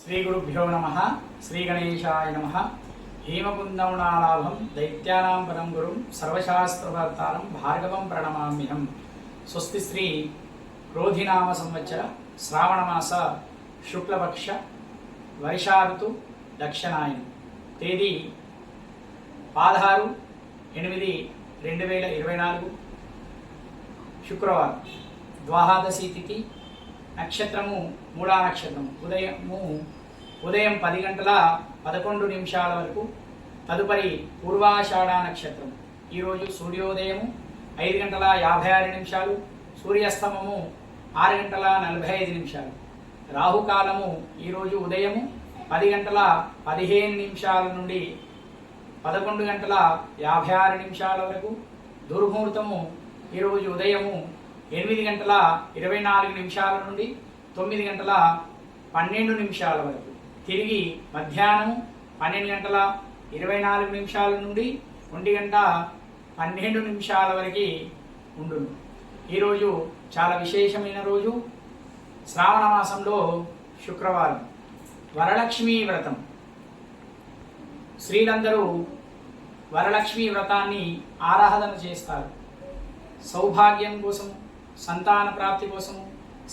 శ్రీ గురుభ్యో నమ శ్రీ గణేశాయ నమ. హేమకుందమునాలాభం దైత్యానాం పరం గురుం సర్వశాస్త్రవర్తారం భార్గవం ప్రణమామ్యహం. స్వస్తి శ్రీ రోధినామ సంవత్సర శ్రావణమాస శుక్లపక్ష వర్షాఋతు దక్షిణాయనం. తేదీ పదహారు ఎనిమిది రెండు వేల ఇరవై నాలుగు శుక్రవారం. ద్వాదశి తిథి నక్షత్రము మూడా నక్షత్రము. ఉదయము ఉదయం పది గంటల పదకొండు నిమిషాల వరకు. తదుపరి పూర్వాషాఢ నక్షత్రం ఈరోజు సూర్యోదయము ఐదు గంటల యాభై ఆరు నిమిషాలు. సూర్యాస్తమము ఆరు గంటల నలభై ఐదు నిమిషాలు. రాహుకాలము ఈరోజు ఉదయము పది గంటల పదిహేను నిమిషాల నుండి పదకొండు గంటల యాభై ఆరు నిమిషాల వరకు. దుర్ముహూర్తము ఈరోజు ఉదయము ఎనిమిది గంటల ఇరవై నాలుగు నిమిషాల నుండి తొమ్మిది గంటల పన్నెండు నిమిషాల వరకు. తిరిగి మధ్యాహ్నం పన్నెండు గంటల ఇరవై నాలుగు నిమిషాల నుండి ఒంటి గంట పన్నెండు నిమిషాల వరకు ఉండును. ఈరోజు చాలా విశేషమైన రోజు. శ్రావణ మాసంలో శుక్రవారం. వరలక్ష్మీ వ్రతం. స్త్రీలందరూ వరలక్ష్మీ వ్రతాన్ని ఆరాధన చేస్తారు. సౌభాగ్యం కోసం సంతాన ప్రాప్తి కోసము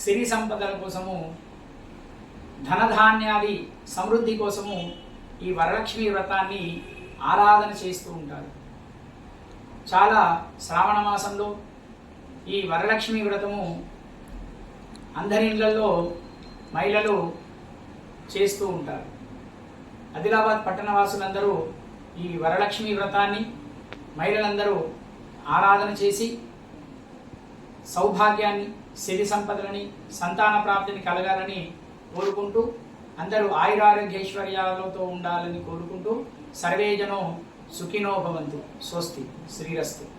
సిరి సంపదల కోసము ధనధాన్యాది సమృద్ధి కోసము ఈ వరలక్ష్మి వ్రతాన్ని ఆరాధన చేస్తూ ఉంటారు. చాలా శ్రావణ మాసంలో ఈ వరలక్ష్మి వ్రతము అందరి ఇళ్ళలో మహిళలు చేస్తూ ఉంటారు. ఆదిలాబాద్ పట్టణ వాసులందరూ ఈ వరలక్ష్మి వ్రతాన్ని మహిళలందరూ ఆరాధన చేసి సౌభాగ్యాన్ని సిరి సంపదలని సంతాన ప్రాప్తిని కలగాలని కోరుకుంటూ అందరూ ఆయురారోగ్యైశ్వర్యాలతో ఉండాలని కోరుకుంటూ సర్వేజనో సుఖినో భవంతు. స్వస్తి. శ్రీరస్తు.